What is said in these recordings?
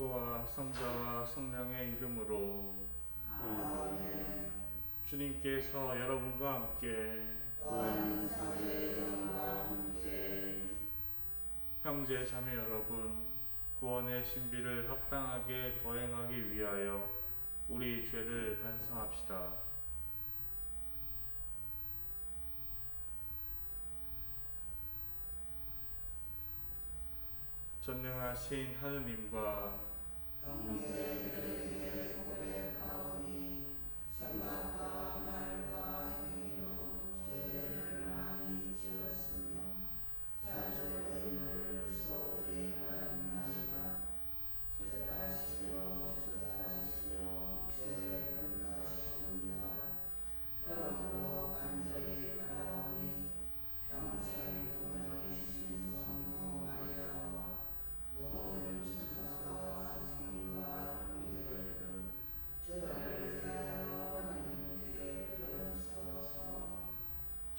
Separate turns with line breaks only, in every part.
성부와 성자와 성령의 이름으로
아멘.
주님께서 여러분과 함께
함께
형제 자매 여러분 구원의 신비를 합당하게 거행하기 위하여 우리 죄를 반성합시다. 전능하신 하느님과
형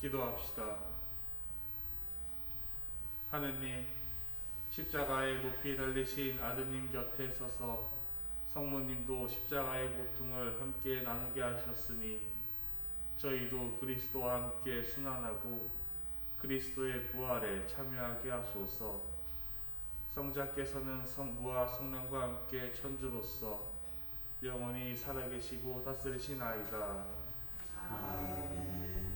기도합시다. 하느님, 십자가에 높이 달리신 아드님 곁에 서서 성모님도 십자가의 고통을 함께 나누게 하셨으니 저희도 그리스도와 함께 순환하고 그리스도의 부활에 참여하게 하소서. 성자께서는 성부와 성령과 함께 천주로서 영원히 살아계시고 다스리시나이다.
아멘.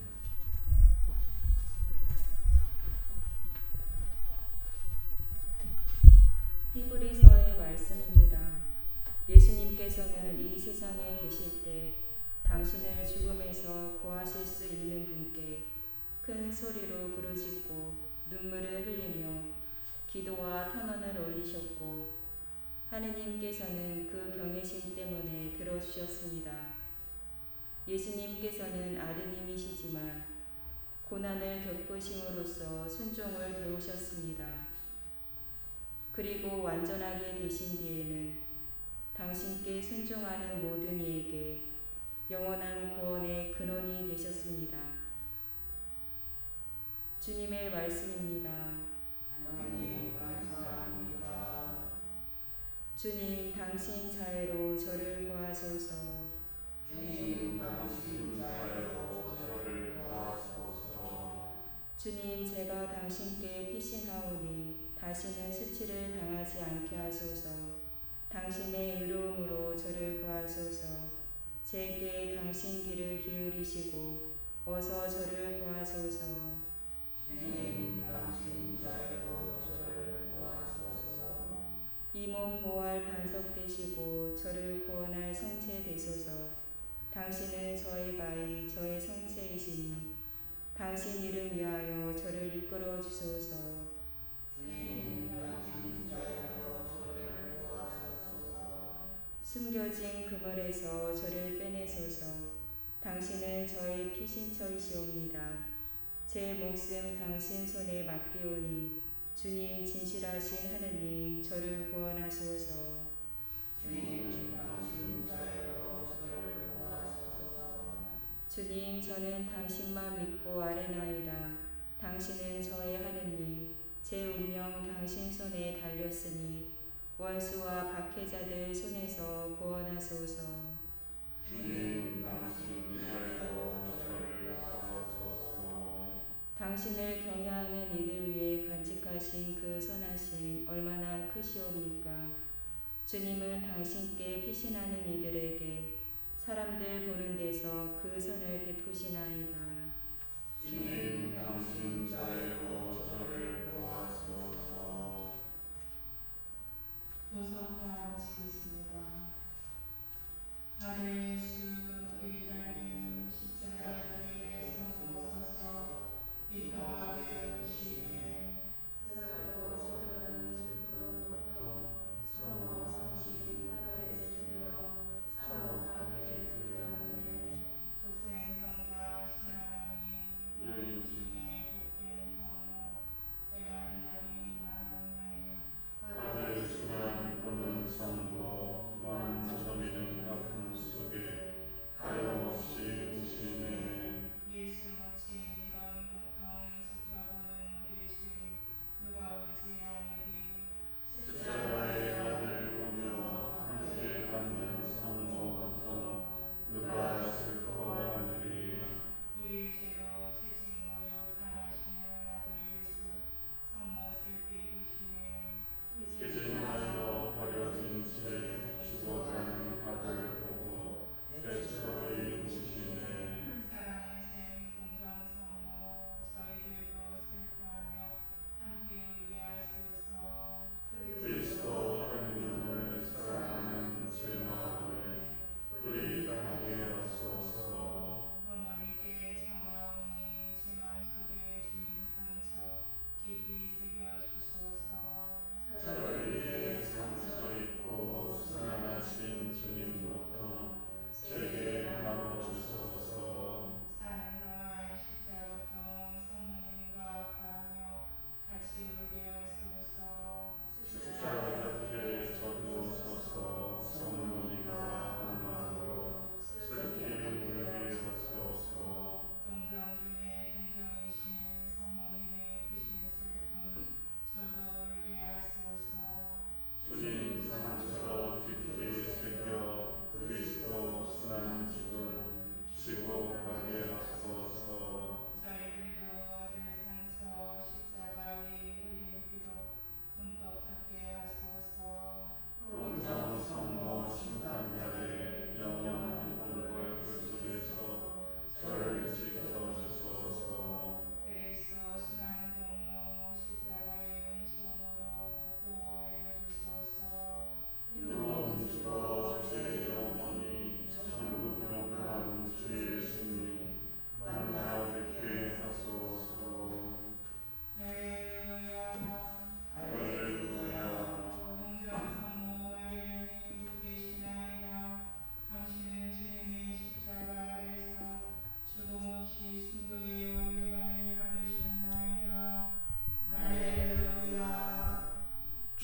히브리서의 말씀입니다. 예수님께서는 이 세상에 계실 때 당신을 죽음에서 구하실 수 있는 분께 큰 소리로 부르짖고 눈물을 흘리며 기도와 탄원을 올리셨고 하느님께서는 그 경외심 때문에 들어주셨습니다. 예수님께서는 아드님이시지만 고난을 겪으심으로써 순종을 배우셨습니다. 그리고 완전하게 되신 뒤에는 당신께 순종하는 모든 이에게 영원한 구원의 근원이 되셨습니다. 주님의 말씀입니다.
하나님 감사합니다.
주님, 당신 자애로 저를 구하소서.
주님 당신 자유로 저를 도와소서.
주님, 제가 당신께 피신하오니 다시는 수치를 당하지 않게 하소서. 당신의 의로움으로 저를 구하소서. 제게 당신 길을 기울이시고 어서 저를 구하소서.
주님 당신 도와소서.
이 몸 보할 반석 되시고 저를 구원할 성체 되소서. 당신은 저의 바위, 저의 성체이시니 당신 이름 위하여 저를 이끌어 주소서. 숨겨진 그물에서 저를 빼내소서. 당신은 저의 피신처이시옵니다. 제 목숨 당신 손에 맡기오니 주님 진실하신 하느님 저를 구원하소서.
주님
저는 당신만 믿고 아뢰나이다. 당신은 저의 하느님 제 운명 당신 손에 달렸으니 원수와 박해자들 손에서 구원하소서.
주님 당신 도와소서.
당신을 경외하는 이들 위해 간직하신 그 선하심 얼마나 크시옵니까? 주님은 당신께 피신하는 이들에게 사람들 보는 데서 그 선을 베푸시나이다.
주님 당신 자유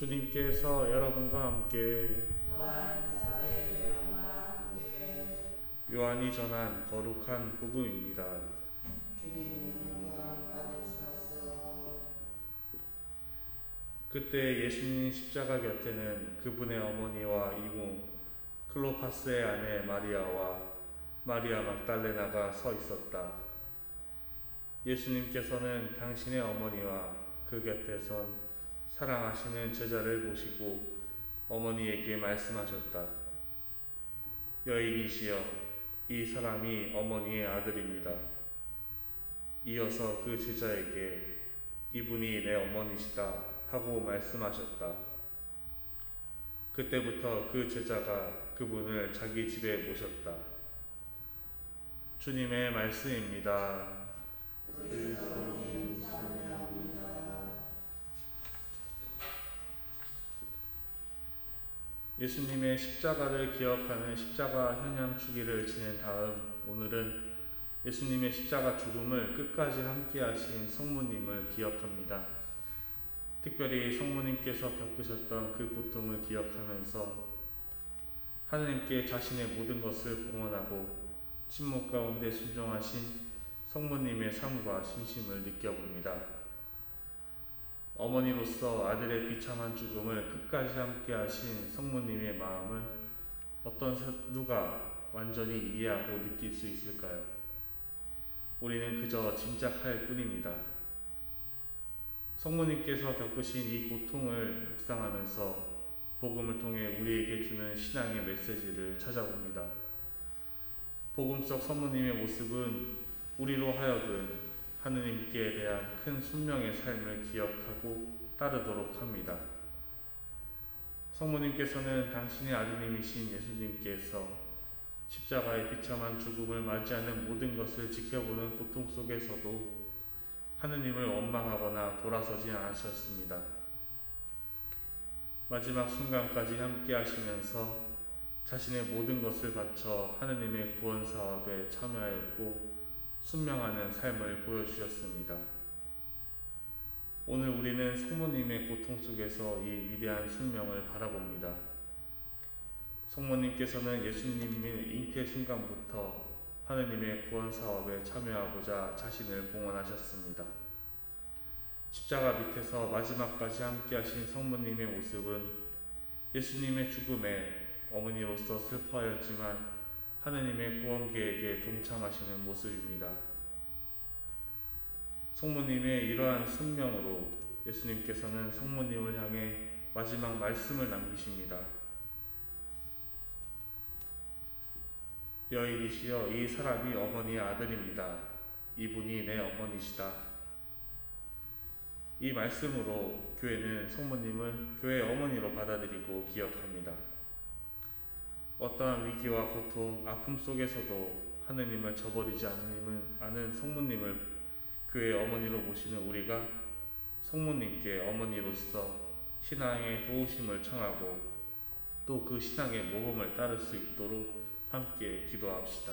주님께서 여러분과 함께 요한이 전한 거룩한 복음입니다. 그때 예수님 십자가 곁에는 그분의 어머니와 이모 클로파스의 아내 마리아와 마리아 막달레나가 서 있었다. 예수님께서는 당신의 어머니와 그 곁에 선 사랑하시는 제자를 보시고 어머니에게 말씀하셨다. 여인이시여, 이 사람이 어머니의 아들입니다. 이어서 그 제자에게 이분이 내 어머니시다 하고 말씀하셨다. 그때부터 그 제자가 그분을 자기 집에 모셨다. 주님의 말씀입니다. 예수님의 십자가를 기억하는 십자가 현양 주기를 지낸 다음 오늘은 예수님의 십자가 죽음을 끝까지 함께 하신 성모님을 기억합니다. 특별히 성모님께서 겪으셨던 그 고통을 기억하면서 하나님께 자신의 모든 것을 봉헌하고 침묵 가운데 순종하신 성모님의 삶과 신심을 느껴봅니다. 어머니로서 아들의 비참한 죽음을 끝까지 함께 하신 성모님의 마음을 어떤 사- 누가 완전히 이해하고 느낄 수 있을까요? 우리는 그저 짐작할 뿐입니다. 성모님께서 겪으신 이 고통을 묵상하면서 복음을 통해 우리에게 주는 신앙의 메시지를 찾아봅니다. 복음 속 성모님의 모습은 우리로 하여금 하느님께 대한 큰 순명의 삶을 기억하고 따르도록 합니다. 성모님께서는 당신의 아드님이신 예수님께서 십자가의 비참한 죽음을 맞이하는 모든 것을 지켜보는 고통 속에서도 하느님을 원망하거나 돌아서지 않으셨습니다. 마지막 순간까지 함께 하시면서 자신의 모든 것을 바쳐 하느님의 구원 사업에 참여하였고 순명하는 삶을 보여주셨습니다. 오늘 우리는 성모님의 고통 속에서 이 위대한 순명을 바라봅니다. 성모님께서는 예수님의 잉태 순간부터 하느님의 구원 사업에 참여하고자 자신을 봉헌하셨습니다. 십자가 밑에서 마지막까지 함께하신 성모님의 모습은 예수님의 죽음에 어머니로서 슬퍼하였지만 하느님의 구원 계획에 동참하시는 모습입니다. 성모님의 이러한 순명으로 예수님께서는 성모님을 향해 마지막 말씀을 남기십니다. 여인이시여 이 사람이 어머니의 아들입니다. 이분이 내 어머니시다. 이 말씀으로 교회는 성모님을 교회 어머니로 받아들이고 기억합니다. 어떠한 위기와 고통, 아픔 속에서도 하느님을 저버리지 않는, 않은 성모님을 교회 어머니로 모시는 우리가 성모님께 어머니로서 신앙의 도우심을 청하고 또 그 신앙의 모범을 따를 수 있도록 함께 기도합시다.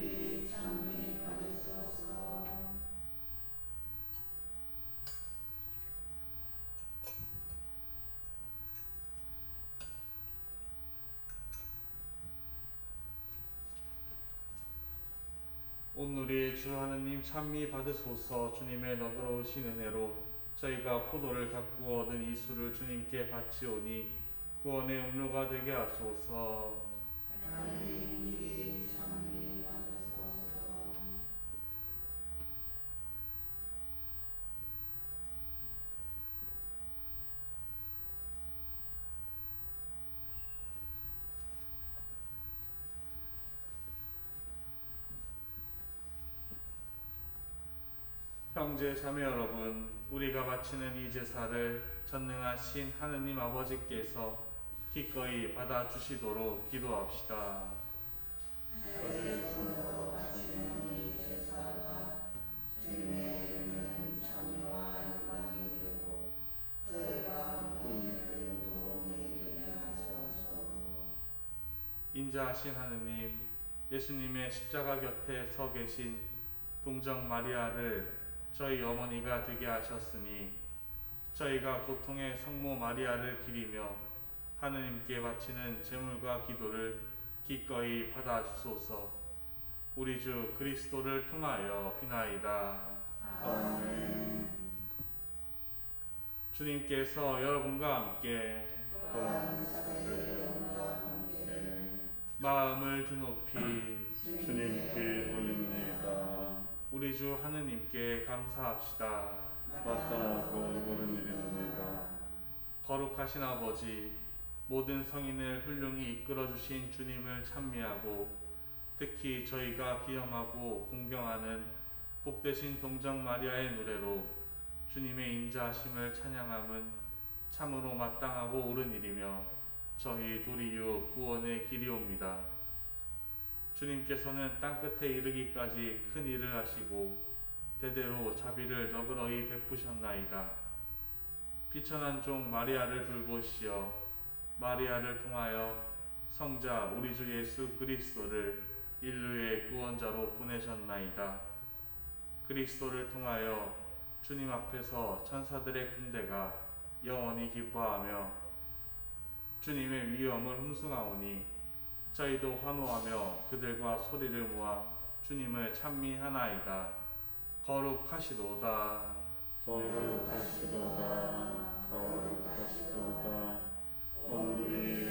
오늘의 주 하느님 찬미 받으소서 주님의 너그러우신 은혜로 저희가 포도를 갖고 얻은 이 술을 주님께 바치오니 구원의 음료가 되게 하소서 형제 자매 여러분, 우리가 바치는 이 제사를 전능하신 하느님 아버지께서 기꺼이 받아 주시도록 기도합시다. 인자하신 하느님, 예수님의 십자가 곁에 서 계신 동정 마리아를 저희 어머니가 되게 하셨으니 저희가 고통의 성모 마리아를 기리며 하느님께 바치는 제물과 기도를 기꺼이 받아주소서 우리 주 그리스도를 통하여 비나이다.
아멘.
주님께서 여러분과 함께 마음을 드높이
주님께 올립니다.
우리 주 하느님께 감사합시다.
마땅하고 옳은 일입니다.
거룩하신 아버지, 모든 성인을 훌륭히 이끌어 주신 주님을 찬미하고 특히 저희가 기영하고 공경하는 복되신 동정 마리아의 노래로 주님의 인자하심을 찬양함은 참으로 마땅하고 옳은 일이며 저희 도리요 구원의 길이옵니다. 주님께서는 땅끝에 이르기까지 큰 일을 하시고 대대로 자비를 너그러이 베푸셨나이다. 비천한 종 마리아를 돌보시어 마리아를 통하여 성자 우리 주 예수 그리스도를 인류의 구원자로 보내셨나이다. 그리스도를 통하여 주님 앞에서 천사들의 군대가 영원히 기뻐하며 주님의 위엄을 흥숭하오니 저희도 환호하며 그들과 소리를 모아 주님을 찬미하나이다. 거룩하시도다.
거룩하시도다. 거룩하시도다. 주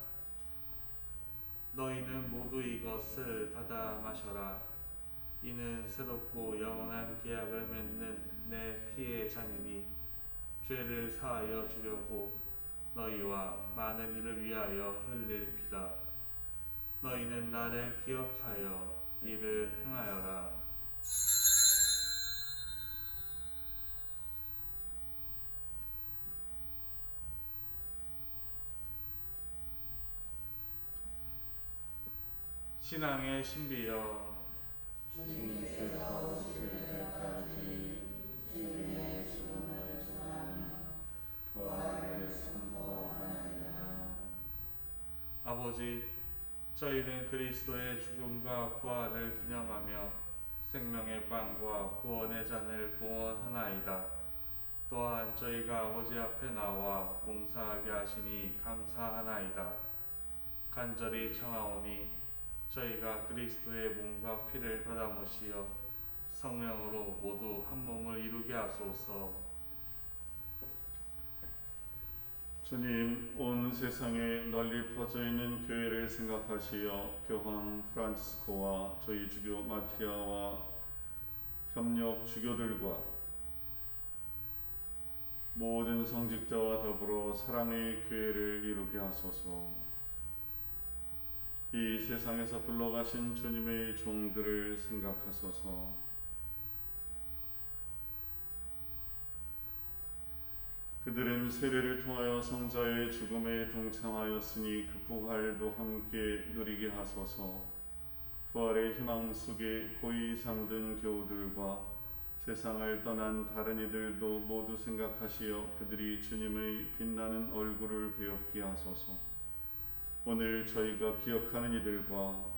너희는 모두 이것을 받아 마셔라. 이는 새롭고 영원한 계약을 맺는 내 피의 잔이니 죄를 사하여 주려고 너희와 많은 이를 위하여 흘릴 피다. 너희는 나를 기억하여 이를 행하여라. 신앙의 신비여
주님께서 오실 때까지 주님의 죽음을 전하며 부활을 선포하나이다.
아버지 저희는 그리스도의 죽음과 부활을 기념하며 생명의 빵과 구원의 잔을 봉헌하나이다. 또한 저희가 아버지 앞에 나와 봉사하게 하시니 감사하나이다. 간절히 청하오니 저희가 그리스도의 몸과 피를 받아 모시어 성령으로 모두 한 몸을 이루게 하소서.
주님, 온 세상에 널리 퍼져 있는 교회를 생각하시어 교황 프란치스코와 저희 주교 마티아와 협력 주교들과 모든 성직자와 더불어 사랑의 교회를 이루게 하소서. 이 세상에서 불러가신 주님의 종들을 생각하소서. 그들은 세례를 통하여 성자의 죽음에 동참하였으니 그 부활도 함께 누리게 하소서. 부활의 희망 속에 고이 잠든 교우들과 세상을 떠난 다른 이들도 모두 생각하시어 그들이 주님의 빛나는 얼굴을 배웁게 하소서. 오늘 저희가 기억하는 이들과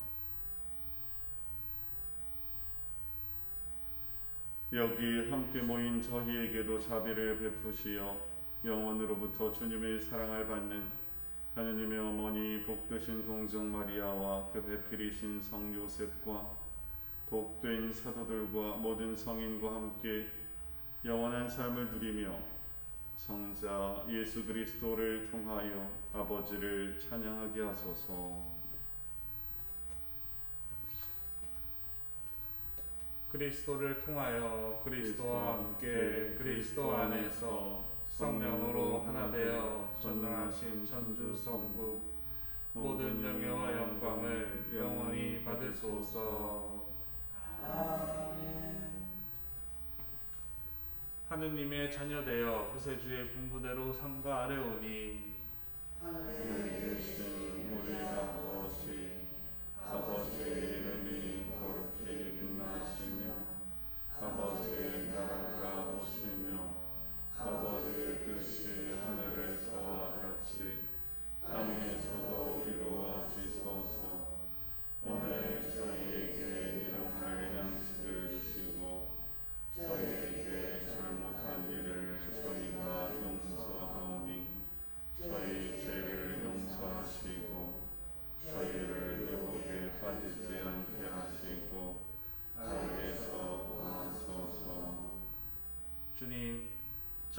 여기 함께 모인 저희에게도 자비를 베푸시어 영원으로부터 주님의 사랑을 받는 하느님의 어머니 복되신 동정 마리아와 그 배필이신 성 요셉과 복된 사도들과 모든 성인과 함께 영원한 삶을 누리며 성자 예수 그리스도를 통하여 아버지를 찬양하게 하소서.
그리스도를 통하여 그리스도와 함께 그리스도 안에서 성령으로 하나 되어 전능하신 천주 성부 모든 영예와 영광을 영원히 받으소서. 하느님의 자녀되어 구세주의 분부대로 삼가 아뢰오니.
하늘에 계신 우리 아버지 아버지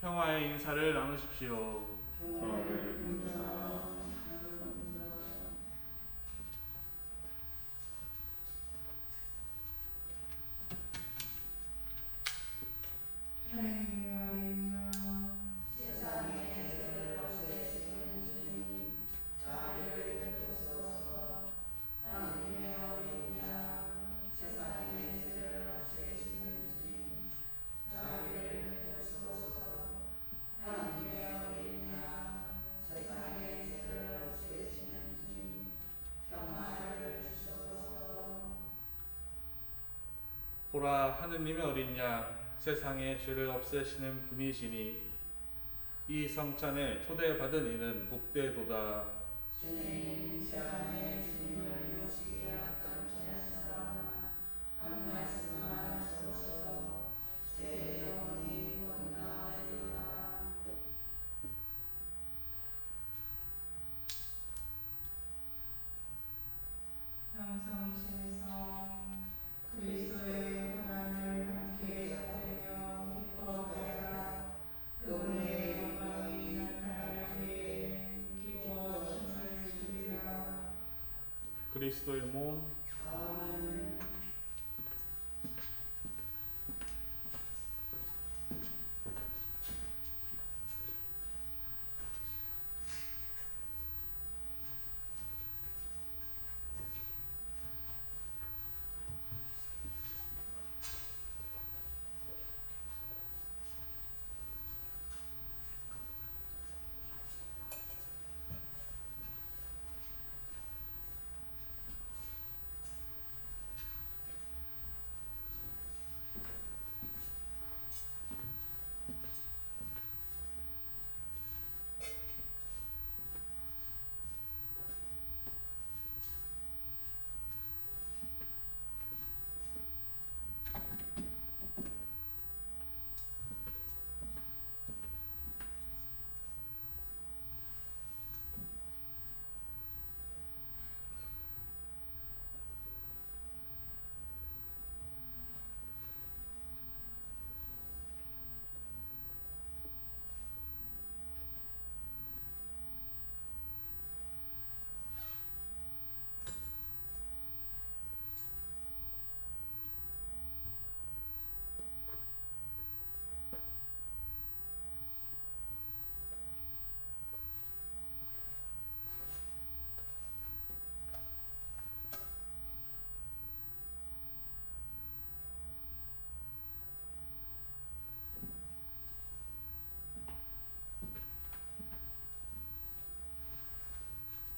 평화의 인사를 나누십시오.
하나님
보라 하느님의 어린 양 세상의 죄를 없애시는 분이시니 이 성찬에 초대받은 이는 복되도다.
그리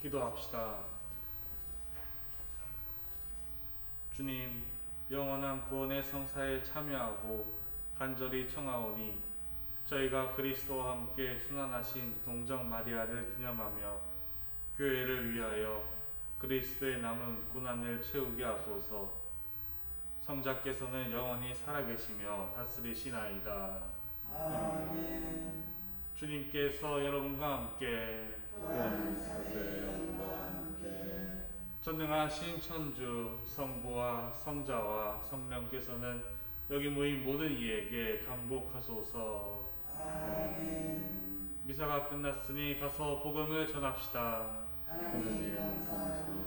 기도합시다. 주님, 영원한 구원의 성사에 참여하고 간절히 청하오니 저희가 그리스도와 함께 순환하신 동정 마리아를 기념하며 교회를 위하여 그리스도의 남은 고난을 채우게 하소서. 성자께서는 영원히 살아계시며 다스리시나이다.
아멘.
주님께서
여러분과 함께
전능하신 천주 성부와 성자와 성령께서는 여기 모인 모든 이에게 강복하소서.
아멘.
미사가 끝났으니 가서 복음을 전합시다.
하나님